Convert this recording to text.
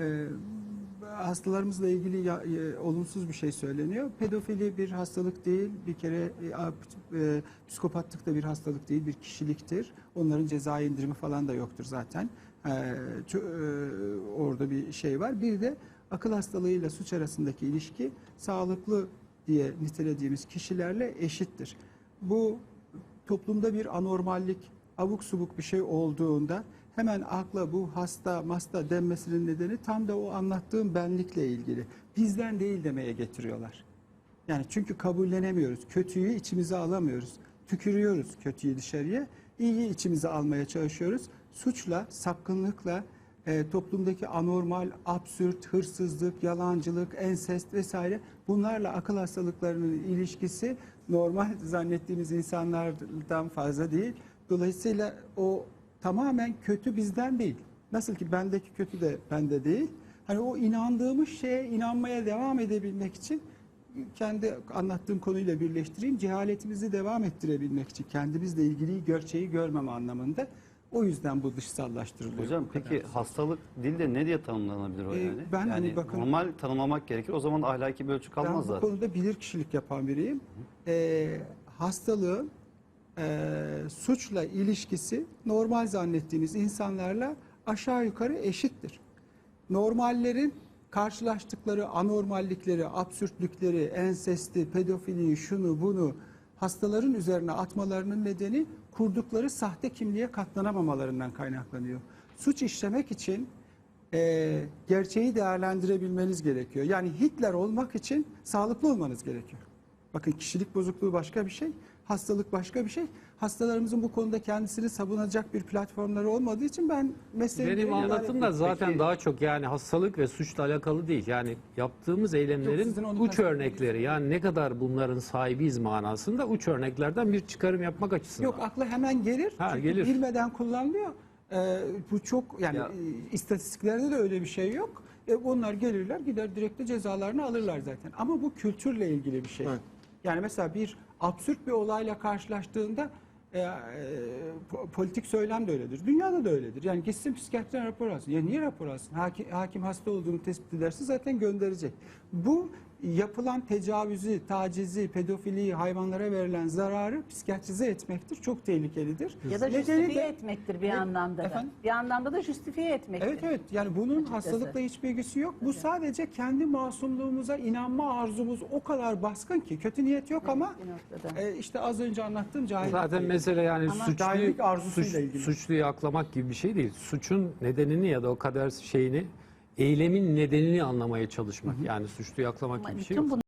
e, hastalarımızla ilgili ya- e, olumsuz bir şey söyleniyor. Pedofili bir hastalık değil, bir kere e, e, psikopatlık da bir hastalık değil, bir kişiliktir. Onların ceza indirimi falan da yoktur zaten. E, ço- e, orada bir şey var. Bir de akıl hastalığıyla suç arasındaki ilişki sağlıklı diye nitelediğimiz kişilerle eşittir. Bu toplumda bir anormallik, abuk subuk bir şey olduğunda hemen akla bu hasta masta denmesinin nedeni tam da o anlattığım benlikle ilgili. Bizden değil demeye getiriyorlar. Yani çünkü kabullenemiyoruz. Kötüyü içimize alamıyoruz. Tükürüyoruz kötüyü dışarıya. İyiyi içimize almaya çalışıyoruz. Suçla, sapkınlıkla, e, toplumdaki anormal, absürt, hırsızlık, yalancılık, ensest vesaire bunlarla akıl hastalıklarının ilişkisi normal zannettiğimiz insanlardan fazla değil. Dolayısıyla o tamamen kötü bizden değil. Nasıl ki bendeki kötü de bende değil. Hani o inandığımız şeye inanmaya devam edebilmek için kendi anlattığım konuyla birleştireyim. Cehaletimizi devam ettirebilmek için kendimizle ilgili gerçeği görmeme anlamında. O yüzden bu dışsallaştırılıyor. Hocam Bu kadar. peki hastalık dilde ne diye tanımlanabilir o Ee, yani? ben yani hani bakın- normal tanımlamak gerekir. O zaman ahlaki bir ölçü Ben kalmaz bu zaten. konuda bilir kişilik yapan biriyim. Ee, hastalığın e, suçla ilişkisi normal zannettiğiniz insanlarla aşağı yukarı eşittir. Normallerin karşılaştıkları anormallikleri, absürtlükleri, ensesti, pedofiliyi, şunu bunu hastaların üzerine atmalarının nedeni kurdukları sahte kimliğe katlanamamalarından kaynaklanıyor. Suç işlemek için e, gerçeği değerlendirebilmeniz gerekiyor. Yani Hitler olmak için sağlıklı olmanız gerekiyor. Bakın kişilik bozukluğu başka bir şey, hastalık başka bir şey. Hastalarımızın bu konuda kendisini savunacak bir platformları olmadığı için ben meseleyi... Benim anlatım da zaten Peki- daha çok yani hastalık ve suçla alakalı değil. Yani yaptığımız Yok, eylemlerin onu uç örnekleri yani ne kadar bunların sahibiyiz manasında uç örneklerden bir çıkarım yapmak açısından. Yok akla hemen gelir. Ha, Çünkü gelir. bilmeden kullanılıyor. Ee, bu çok yani Ya- e, istatistiklerde de öyle bir şey yok. E, onlar gelirler gider direkt de cezalarını alırlar zaten. Ama bu kültürle ilgili bir şey. Yani mesela bir absürt bir olayla karşılaştığında e, e, po- politik söylem de öyledir. Dünyada da öyledir. Yani gitsin psikiyatriden rapor alsın. Ya niye rapor alsın? Hakim, hakim hasta olduğunu tespit ederse zaten gönderecek. Bu yapılan tecavüzü, tacizi, pedofiliyi, hayvanlara verilen zararı psikiyatrize etmektir. Çok tehlikelidir. Ya da justifiye de- etmektir bir Ne- anlamda da. Efendim? Bir anlamda da justifiye etmektir. Evet evet yani bunun Açıkçası. hastalıkla hiçbir ilgisi yok. Bu sadece kendi masumluğumuza inanma arzumuz o kadar baskın ki kötü niyet yok ama bir noktada. e, işte az önce anlattığım cahillik. Zaten mesele yani Ama- suçluyu, arzusuyla suç- ilgili. suçluyu aklamak gibi bir şey değil. Suçun nedenini ya da o kader şeyini eylemin nedenini anlamaya çalışmak. Yani suçluyu aklamak Ama gibi bir şey bütün yok.